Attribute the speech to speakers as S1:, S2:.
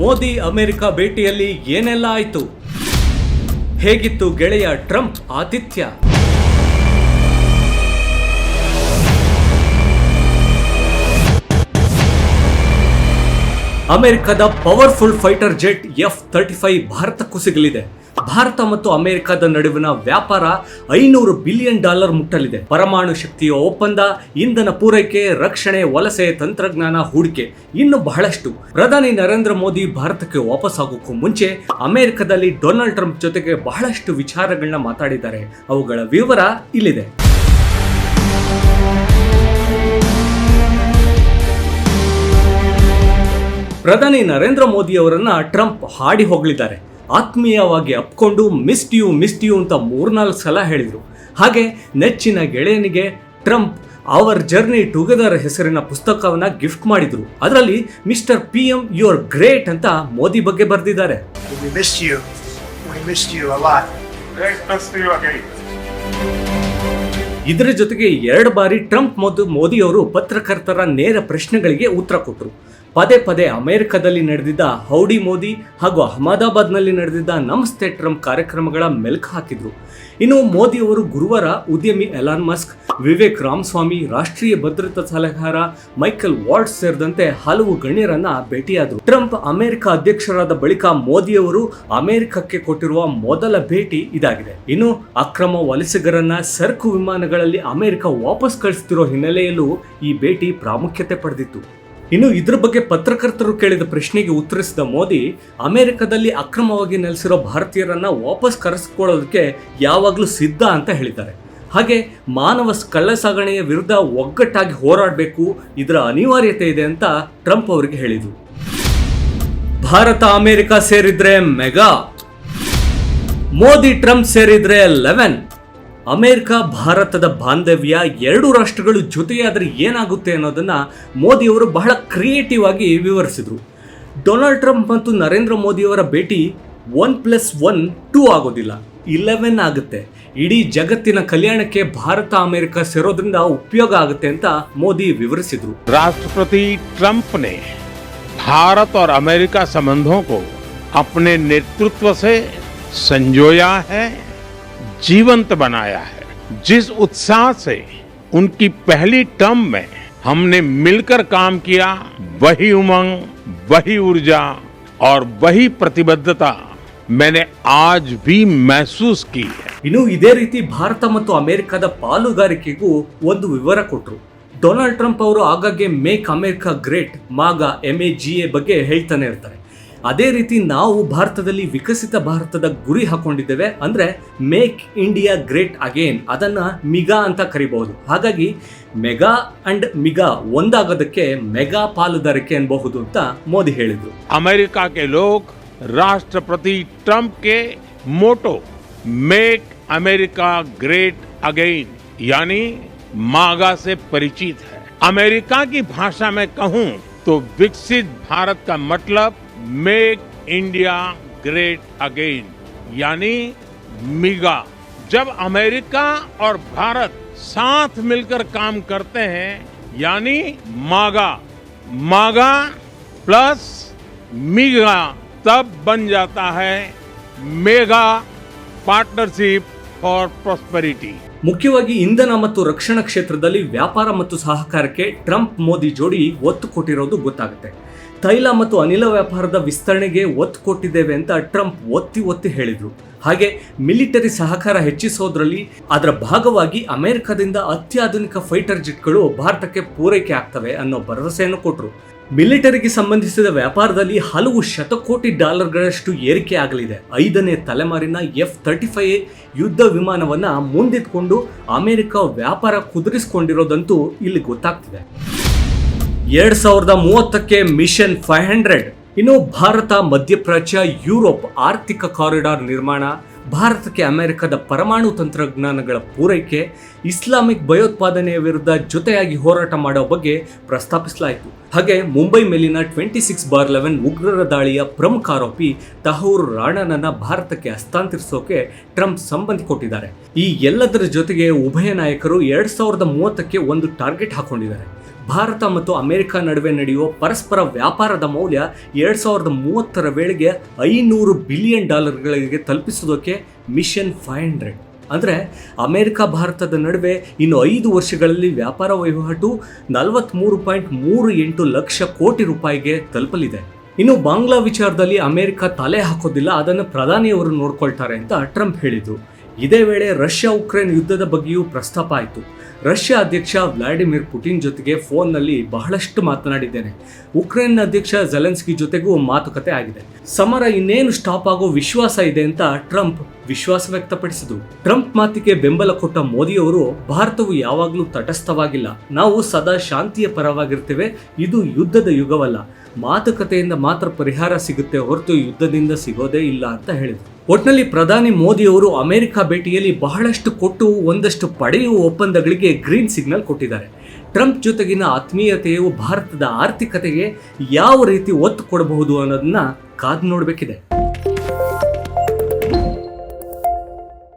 S1: Modi America ಭೇಟಿಯಲ್ಲಿ ಏನೆಲ್ಲ ಆಯಿತು? ಹೇಗಿತ್ತು ಗೆಳೆಯ ಟ್ರಂಪ್ ಆತಿಥ್ಯ? ಅಮೆರಿಕದ powerful fighter jet F thirty five ಭಾರತಕ್ಕೂ ಸಿಗಲಿದೆ. ಭಾರತ ಮತ್ತು ಅಮೆರಿಕದ ನಡುವಿನ ವ್ಯಾಪಾರ ಐನೂರು ಬಿಲಿಯನ್ ಡಾಲರ್ ಮುಟ್ಟಲಿದೆ. ಪರಮಾಣು ಶಕ್ತಿಯ ಒಪ್ಪಂದ, ಇಂಧನ ಪೂರೈಕೆ, ರಕ್ಷಣೆ, ವಲಸೆ, ತಂತ್ರಜ್ಞಾನ ಹೂಡಿಕೆ ಇನ್ನು ಬಹಳಷ್ಟು. ಪ್ರಧಾನಿ ನರೇಂದ್ರ ಮೋದಿ ಭಾರತಕ್ಕೆ ವಾಪಸ್ ಆಗೋಕ್ಕೂ ಮುಂಚೆ ಅಮೆರಿಕದಲ್ಲಿ ಡೊನಾಲ್ಡ್ ಟ್ರಂಪ್ ಜೊತೆಗೆ ಬಹಳಷ್ಟು ವಿಚಾರಗಳನ್ನ ಮಾತಾಡಿದ್ದಾರೆ. ಅವುಗಳ ವಿವರ ಇಲ್ಲಿದೆ. ಪ್ರಧಾನಿ ನರೇಂದ್ರ ಮೋದಿ ಅವರನ್ನ ಟ್ರಂಪ್ ಹಾಡಿ ಹೋಗಲಿದ್ದಾರೆ. ಆತ್ಮೀಯವಾಗಿ ಅಪ್ಕೊಂಡು ಮಿಸ್ಡ್ ಯು ಮಿಸ್ಡ್ ಯು ಅಂತ ಮೂರ್ನಾಲ್ಕು ಸಲ ಹೇಳಿದರು. ಹಾಗೆ ನೆಚ್ಚಿನ ಗೆಳೆಯನಿಗೆ ಟ್ರಂಪ್ ಅವರ್ ಜರ್ನಿ ಟುಗೆದರ್ ಹೆಸರಿನ ಪುಸ್ತಕವನ್ನು ಗಿಫ್ಟ್ ಮಾಡಿದರು. ಅದರಲ್ಲಿ mister P M you are great ಅಂತ ಮೋದಿ ಬಗ್ಗೆ ಬರೆದಿದ್ದಾರೆ. ಇದರ ಜೊತೆಗೆ ಎರಡು ಬಾರಿ ಟ್ರಂಪ್ ಮತ್ತು ಮೋದಿ ಅವರು ಪತ್ರಕರ್ತರ ನೇರ ಪ್ರಶ್ನೆಗಳಿಗೆ ಉತ್ತರ ಕೊಟ್ಟರು ಪದೇ ಪದೇ ಅಮೆರಿಕದಲ್ಲಿ ನಡೆದಿದ್ದ ಹೌಡಿ ಮೋದಿ ಹಾಗೂ ಅಹಮದಾಬಾದ್ನಲ್ಲಿ ನಡೆದಿದ್ದ ನಮಸ್ತೆ ಟ್ರಂಪ್ ಕಾರ್ಯಕ್ರಮಗಳ ಮೆಲುಕು ಹಾಕಿದ್ರು. ಇನ್ನು ಮೋದಿ ಅವರು ಗುರುವಾರ ಉದ್ಯಮಿ ಎಲಾನ್ ಮಸ್ಕ್, ವಿವೇಕ್ ರಾಮಸ್ವಾಮಿ, ರಾಷ್ಟ್ರೀಯ ಭದ್ರತಾ ಸಲಹೆಗಾರ ಮೈಕೆಲ್ ವಾರ್ಡ್ ಸೇರಿದಂತೆ ಹಲವು ಗಣ್ಯರನ್ನ ಭೇಟಿಯಾದರು. ಟ್ರಂಪ್ ಅಮೆರಿಕ ಅಧ್ಯಕ್ಷರಾದ ಬಳಿಕ ಮೋದಿ ಅವರು ಅಮೆರಿಕಕ್ಕೆ ಕೊಟ್ಟಿರುವ ಮೊದಲ ಭೇಟಿ ಇದಾಗಿದೆ. ಇನ್ನು ಅಕ್ರಮ ವಲಸಿಗರನ್ನ ಸರಕು ವಿಮಾನಗಳಲ್ಲಿ ಅಮೆರಿಕ ವಾಪಸ್ ಕಳಿಸ್ತಿರೋ ಹಿನ್ನೆಲೆಯಲ್ಲೂ ಈ ಭೇಟಿ ಪ್ರಾಮುಖ್ಯತೆ ಪಡೆದಿತ್ತು. ಇನ್ನು ಇದ್ರ ಬಗ್ಗೆ ಪತ್ರಕರ್ತರು ಕೇಳಿದ ಪ್ರಶ್ನೆಗೆ ಉತ್ತರಿಸಿದ ಮೋದಿ, ಅಮೆರಿಕದಲ್ಲಿ ಅಕ್ರಮವಾಗಿ ನೆಲೆಸಿರೋ ಭಾರತೀಯರನ್ನ ವಾಪಸ್ ಕರೆಸಿಕೊಳ್ಳೋದಕ್ಕೆ ಯಾವಾಗಲೂ ಸಿದ್ಧ ಅಂತ ಹೇಳಿದ್ದಾರೆ. ಹಾಗೆ ಮಾನವ ಕಳ್ಳ ಸಾಗಣೆಯ ವಿರುದ್ಧ ಒಗ್ಗಟ್ಟಾಗಿ ಹೋರಾಡಬೇಕು, ಇದರ ಅನಿವಾರ್ಯತೆ ಇದೆ ಅಂತ ಟ್ರಂಪ್ ಅವರಿಗೆ ಹೇಳಿದರು. ಭಾರತ, ಅಮೆರಿಕ ಸೇರಿದ್ರೆ ಮೆಗಾ. ಮೋದಿ, ಟ್ರಂಪ್ ಸೇರಿದ್ರೆ ಲೆವೆನ್. ಅಮೆರಿಕ ಭಾರತದ ಬಾಂಧವ್ಯ ಎರಡು ರಾಷ್ಟ್ರಗಳು ಜೊತೆಯಾದರೆ ಏನಾಗುತ್ತೆ ಅನ್ನೋದನ್ನ ಮೋದಿ ಅವರು ಬಹಳ ಕ್ರಿಯೇಟಿವ್ ಆಗಿ ವಿವರಿಸಿದರು ಡೊನಾಲ್ಡ್ ಟ್ರಂಪ್ ಮತ್ತು ನರೇಂದ್ರ ಮೋದಿಯವರ ಭೇಟಿ ಒನ್ ಪ್ಲಸ್ ಒನ್ ಟೂ ಆಗೋದಿಲ್ಲ ಇಲೆವೆನ್ ಆಗುತ್ತೆ ಇಡೀ ಜಗತ್ತಿನ ಕಲ್ಯಾಣಕ್ಕೆ ಭಾರತ ಅಮೆರಿಕ ಸೇರೋದ್ರಿಂದ ಉಪಯೋಗ ಆಗುತ್ತೆ ಅಂತ ಮೋದಿ ವಿವರಿಸಿದರು
S2: राष्ट्रपति ट्रंप ने भारत और अमेरिका संबंधों को अपने नेतृत्व से संजोया है जीवंत बनाया है जिस उत्साह से उनकी पहली टर्म में हमने मिलकर काम किया वही उमंग वही ऊर्जा और वही प्रतिबद्धता मैंने आज भी महसूस की है
S1: ಇನ್ನು ಇದೇ ರೀತಿ ಭಾರತ ಮತ್ತು ಅಮೆರಿಕದ ಪಾಲುಗಾರಿಕೆಗೂ ಒಂದು ವಿವರ ಕೊಟ್ಟರು ಡೊನಾಲ್ಡ್ ಟ್ರಂಪ್ ಅವರು ಆಗಾಗ್ಗೆ make America great MAGA M A G A ಬಗ್ಗೆ ಹೇಳ್ತಾನೆ ಇರ್ತಾರೆ ಅದೇ ರೀತಿ ನಾವು ಭಾರತದಲ್ಲಿ ವಿಕಸಿತ ಭಾರತದ ಗುರಿ ಹಾಕೊಂಡಿದ್ದೇವೆ ಅಂದ್ರೆ ಮೇಕ್ ಇಂಡಿಯಾ ಗ್ರೇಟ್ ಅಗೇನ್ ಅದನ್ನ ಮಿಗಾ ಅಂತ ಕರಿಬಹುದು ಹಾಗಾಗಿ ಮೆಗಾ ಅಂಡ್ ಮಿಗಾ ಒಂದಾಗೋದಕ್ಕೆ ಮೆಗಾ ಪಾಲುದಾರಿಕೆ ಅನ್ಬಹುದು ಅಂತ ಮೋದಿ ಹೇಳಿದ್ರು
S2: अमेरिका के लोग राष्ट्रपति ट्रंप के motto make America great again यानी मागा से परिचित है अमेरिका की भाषा में कहूं तो विकसित भारत का मतलब मेक इंडिया ग्रेट अगेन यानी मिगा जब अमेरिका और भारत साथ मिलकर काम करते हैं यानी मागा मागा प्लस मिगा तब बन जाता है मेगा पार्टनरशिप फॉर प्रॉस्पेरिटी
S1: ಮುಖ್ಯವಾಗಿ ಇಂಧನ ಮತ್ತು ರಕ್ಷಣಾ ಕ್ಷೇತ್ರದಲ್ಲಿ ವ್ಯಾಪಾರ ಮತ್ತು ಸಹಕಾರಕ್ಕೆ ಟ್ರಂಪ್ ಮೋದಿ ಜೋಡಿ ಒತ್ತು ಕೊಟ್ಟಿರೋದು ಗೊತ್ತಾಗುತ್ತೆ ತೈಲ ಮತ್ತು ಅನಿಲ ವ್ಯಾಪಾರದ ವಿಸ್ತರಣೆಗೆ ಒತ್ತು ಕೊಟ್ಟಿದ್ದೇವೆ ಅಂತ ಟ್ರಂಪ್ ಒತ್ತಿ ಒತ್ತಿ ಹೇಳಿದರು. ಹಾಗೆ ಮಿಲಿಟರಿ ಸಹಕಾರ ಹೆಚ್ಚಿಸೋದ್ರಲ್ಲಿ ಅದರ ಭಾಗವಾಗಿ ಅಮೆರಿಕದಿಂದ ಅತ್ಯಾಧುನಿಕ ಫೈಟರ್ ಜೆಟ್ಗಳು ಭಾರತಕ್ಕೆ ಪೂರೈಕೆ ಆಗ್ತವೆ ಅನ್ನೋ ಭರವಸೆಯನ್ನು ಕೊಟ್ಟರು ಮಿಲಿಟರಿಗೆ ಸಂಬಂಧಿಸಿದ ವ್ಯಾಪಾರದಲ್ಲಿ ಹಲವು ಶತಕೋಟಿ ಡಾಲರ್ಗಳಷ್ಟು ಏರಿಕೆ ಆಗಲಿದೆ. ಐದನೇ ತಲೆಮಾರಿನ ಎಫ್ ತರ್ಟಿ ಫೈವ್ ಯುದ್ಧ ವಿಮಾನವನ್ನ ಮುಂದಿಟ್ಕೊಂಡು ಅಮೆರಿಕ ವ್ಯಾಪಾರ ಕುದುರಿಸಿಕೊಂಡಿರೋದಂತೂ ಇಲ್ಲಿ ಗೊತ್ತಾಗ್ತಿದೆ. ಎರಡ್ ಸಾವಿರದ ಮೂವತ್ತಕ್ಕೆ ಮಿಷನ್ ಫೈವ್ ಹಂಡ್ರೆಡ್, ಇನ್ನು ಭಾರತ, ಮಧ್ಯಪ್ರಾಚ್ಯ, ಯುರೋಪ್ ಆರ್ಥಿಕ ಕಾರಿಡಾರ್ ನಿರ್ಮಾಣ, ಭಾರತಕ್ಕೆ ಅಮೆರಿಕದ ಪರಮಾಣು ತಂತ್ರಜ್ಞಾನಗಳ ಪೂರೈಕೆ, ಇಸ್ಲಾಮಿಕ್ ಭಯೋತ್ಪಾದನೆಯ ವಿರುದ್ಧ ಜೊತೆಯಾಗಿ ಹೋರಾಟ ಮಾಡೋ ಬಗ್ಗೆ ಪ್ರಸ್ತಾಪಿಸಲಾಯಿತು. ಹಾಗೆ ಮುಂಬೈ ಮೇಲಿನ ಟ್ವೆಂಟಿ ಸಿಕ್ಸ್ ಬಾರ್ ಲೆವೆನ್ ಉಗ್ರರ ದಾಳಿಯ ಪ್ರಮುಖ ಆರೋಪಿ ತಹೂರ್ ರಾಣನನ್ನ ಭಾರತಕ್ಕೆ ಹಸ್ತಾಂತರಿಸೋಕೆ ಟ್ರಂಪ್ ಸಂಬಂಧ ಕೊಟ್ಟಿದ್ದಾರೆ. ಈ ಎಲ್ಲದರ ಜೊತೆಗೆ ಉಭಯ ನಾಯಕರು ಎರಡ್ ಸಾವಿರದ ಮೂವತ್ತಕ್ಕೆ ಒಂದು ಟಾರ್ಗೆಟ್ ಹಾಕೊಂಡಿದ್ದಾರೆ. ಭಾರತ ಮತ್ತು ಅಮೆರಿಕ ನಡುವೆ ನಡೆಯುವ ಪರಸ್ಪರ ವ್ಯಾಪಾರದ ಮೌಲ್ಯ ಎರಡು ಸಾವಿರದ ಮೂವತ್ತರ ವೇಳೆಗೆ ಐನೂರು ಬಿಲಿಯನ್ ಡಾಲರ್ಗಳಿಗೆ ತಲುಪಿಸೋದಕ್ಕೆ ಮಿಷನ್ ಫೈವ್ ಹಂಡ್ರೆಡ್. ಅಂದರೆ ಅಮೆರಿಕ, ಭಾರತದ ನಡುವೆ ಇನ್ನು ಐದು ವರ್ಷಗಳಲ್ಲಿ ವ್ಯಾಪಾರ ವಹಿವಾಟು ನಲವತ್ತ್ಮೂರು ಪಾಯಿಂಟ್ ಮೂರು ಎಂಟು ಲಕ್ಷ ಕೋಟಿ ರೂಪಾಯಿಗೆ ತಲುಪಲಿದೆ. ಇನ್ನು ಬಾಂಗ್ಲಾ ವಿಚಾರದಲ್ಲಿ ಅಮೆರಿಕ ತಲೆ ಹಾಕೋದಿಲ್ಲ, ಅದನ್ನು ಪ್ರಧಾನಿಯವರು ನೋಡ್ಕೊಳ್ತಾರೆ ಅಂತ ಟ್ರಂಪ್ ಹೇಳಿದರು. ಇದೇ ವೇಳೆ ರಷ್ಯಾ ಉಕ್ರೇನ್ ಯುದ್ಧದ ಬಗ್ಗೆಯೂ ಪ್ರಸ್ತಾಪ ಆಯಿತು. ರಷ್ಯಾ ಅಧ್ಯಕ್ಷ ವ್ಲಾಡಿಮಿರ್ ಪುಟಿನ್ ಜೊತೆಗೆ ಫೋನ್ನಲ್ಲಿ ಬಹಳಷ್ಟು ಮಾತನಾಡಿದ್ದೇನೆ. ಉಕ್ರೇನ್ ಅಧ್ಯಕ್ಷ ಜಲೆನ್ಸ್ಕಿ ಜೊತೆಗೂ ಮಾತುಕತೆ ಆಗಿದೆ. ಸಮರ ಇನ್ನೇನು ಸ್ಟಾಪ್ ಆಗೋ ವಿಶ್ವಾಸ ಇದೆ ಅಂತ ಟ್ರಂಪ್ ವಿಶ್ವಾಸ ವ್ಯಕ್ತಪಡಿಸಿದರು ಟ್ರಂಪ್ ಮಾತಿಗೆ ಬೆಂಬಲ ಕೊಟ್ಟ ಮೋದಿಯವರು ಭಾರತವು ಯಾವಾಗಲೂ ತಟಸ್ಥವಾಗಿಲ್ಲ. ನಾವು ಸದಾ ಶಾಂತಿಯ ಪರವಾಗಿರ್ತೇವೆ ಇದು ಯುದ್ಧದ ಯುಗವಲ್ಲ. ಮಾತುಕತೆಯಿಂದ ಮಾತ್ರ ಪರಿಹಾರ ಸಿಗುತ್ತೆ ಹೊರತು ಯುದ್ಧದಿಂದ ಸಿಗೋದೇ ಇಲ್ಲ ಅಂತ ಹೇಳಿದರು. ಒಟ್ನಲ್ಲಿ ಪ್ರಧಾನಿ ಮೋದಿಯವರು ಅಮೆರಿಕ ಭೇಟಿಯಲ್ಲಿ ಬಹಳಷ್ಟು ಕೊಟ್ಟು ಒಂದಷ್ಟು ಪಡೆಯುವ ಒಪ್ಪಂದಗಳಿಗೆ ಗ್ರೀನ್ ಸಿಗ್ನಲ್ ಕೊಟ್ಟಿದ್ದಾರೆ. ಟ್ರಂಪ್ ಜೊತೆಗಿನ ಆತ್ಮೀಯತೆಯು ಭಾರತದ ಆರ್ಥಿಕತೆಗೆ ಯಾವ ರೀತಿ ಒತ್ತು ಕೊಡಬಹುದು ಅನ್ನೋದನ್ನ ಕಾದು ನೋಡಬೇಕಿದೆ.